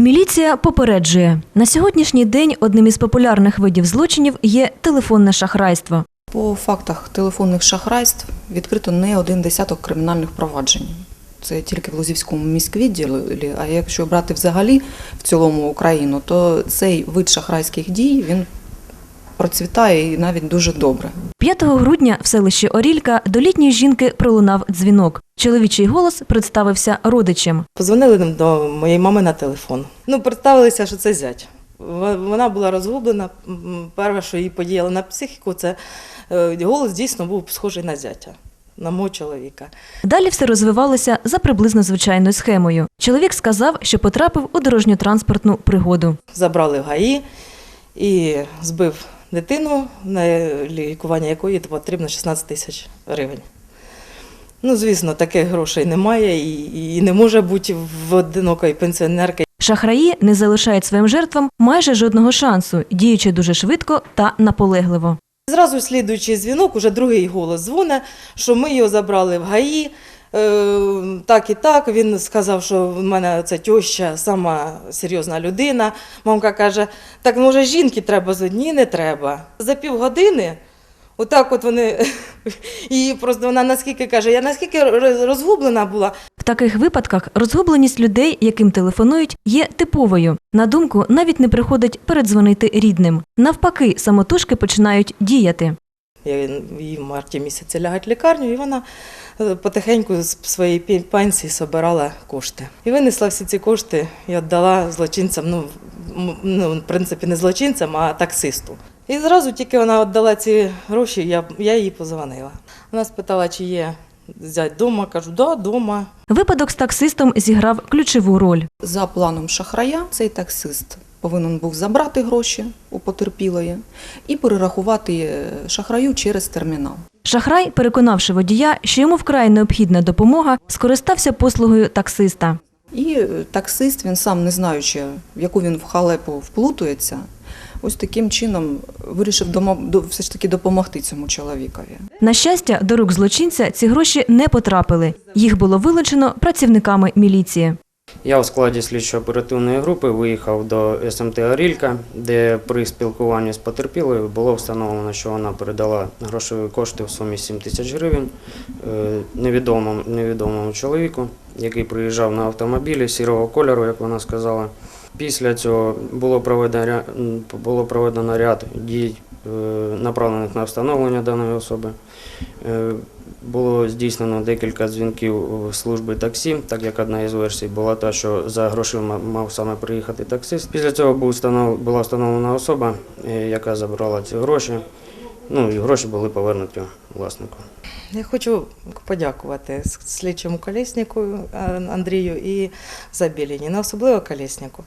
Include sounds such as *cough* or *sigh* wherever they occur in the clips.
Міліція попереджує на сьогоднішній день одним із популярних видів злочинів є телефонне шахрайство. По фактах телефонних шахрайств відкрито не один десяток кримінальних проваджень. Це тільки в Лозівському міськвідділі. А якщо брати взагалі в цілому Україну, то цей вид шахрайських дій він процвітає і навіть дуже добре. 5 грудня в селищі Орілька до літньої жінки пролунав дзвінок. Чоловічий голос представився родичем. Позвонили нам до моєї мами на телефон. Ну, представилися, що це зять. Вона була розгублена. Перше, що її подіяло на психіку, це е, голос дійсно був схожий на зятя, на мого чоловіка. Далі все розвивалося за приблизно звичайною схемою. Чоловік сказав, що потрапив у дорожньо-транспортну пригоду. Забрали в ГАІ і збив дитину, на лікування якої потрібно 16 тисяч гривень. Ну, звісно, таких грошей немає і, і не може бути в одинокої пенсіонерки. Шахраї не залишають своїм жертвам майже жодного шансу, діючи дуже швидко та наполегливо. Зразу слідуючий дзвінок, уже другий голос дзвоне, що ми його забрали в ГАІ. Е, так і так. Він сказав, що в мене це теща, сама серйозна людина. Мамка каже: так може жінки треба з одні, не треба. За півгодини. Отак от вони, *laughs* і просто вона наскільки каже, я наскільки розгублена була, В таких випадках розгубленість людей, яким телефонують, є типовою. На думку навіть не приходить передзвонити рідним. Навпаки, самотужки починають діяти. Я в марті місяці лягать в лікарню, і вона потихеньку з своєї пенсії збирала кошти. І винесла всі ці кошти і віддала злочинцям, ну, ну, в принципі, не злочинцям, а таксисту. І зразу тільки вона віддала ці гроші, я, я їй позвонила. Вона спитала, чи є зять вдома. Кажу, да, вдома. Випадок з таксистом зіграв ключову роль. За планом шахрая, цей таксист повинен був забрати гроші у потерпілої і перерахувати е, шахраю через термінал. Шахрай, переконавши водія, що йому вкрай необхідна допомога, скористався послугою таксиста. І е, таксист, він сам не знаючи, в яку він в халепу вплутується, ось таким чином вирішив все ж таки допомогти цьому чоловікові. На щастя, до рук злочинця ці гроші не потрапили. Їх було вилучено працівниками міліції. Я у складі слідчо-оперативної групи виїхав до СМТ Орілька, де при спілкуванні з потерпілою було встановлено, що вона передала грошові кошти в сумі 7 тисяч гривень е, невідомому, невідомому чоловіку, який приїжджав на автомобілі сірого кольору, як вона сказала. Після цього було проведено, було проведено ряд дій, е, направлених на встановлення даної особи. Було здійснено декілька дзвінків служби таксі, так як одна із версій була та, що за грошима мав саме приїхати таксист. Після цього була встановлена особа, е, яка забрала ці гроші. Ну і гроші були повернуті власнику. Я хочу подякувати слідчому колеснику е, Андрію і Забіліні, на особливо колеснику.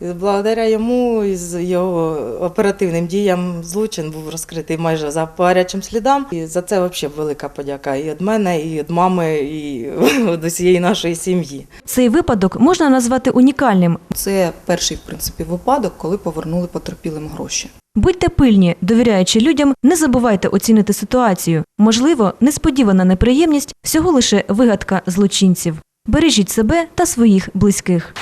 Благодаря йому і з його оперативним діям злочин був розкритий майже за по гарячим слідам. І за це взагалі велика подяка і від мене, і від мами, і *laughs* від усієї нашої сім'ї. Цей випадок можна назвати унікальним. Це перший, в принципі, випадок, коли повернули потерпілим гроші. Будьте пильні, довіряючи людям, не забувайте оцінити ситуацію. Можливо, несподівана неприємність всього лише вигадка злочинців. Бережіть себе та своїх близьких.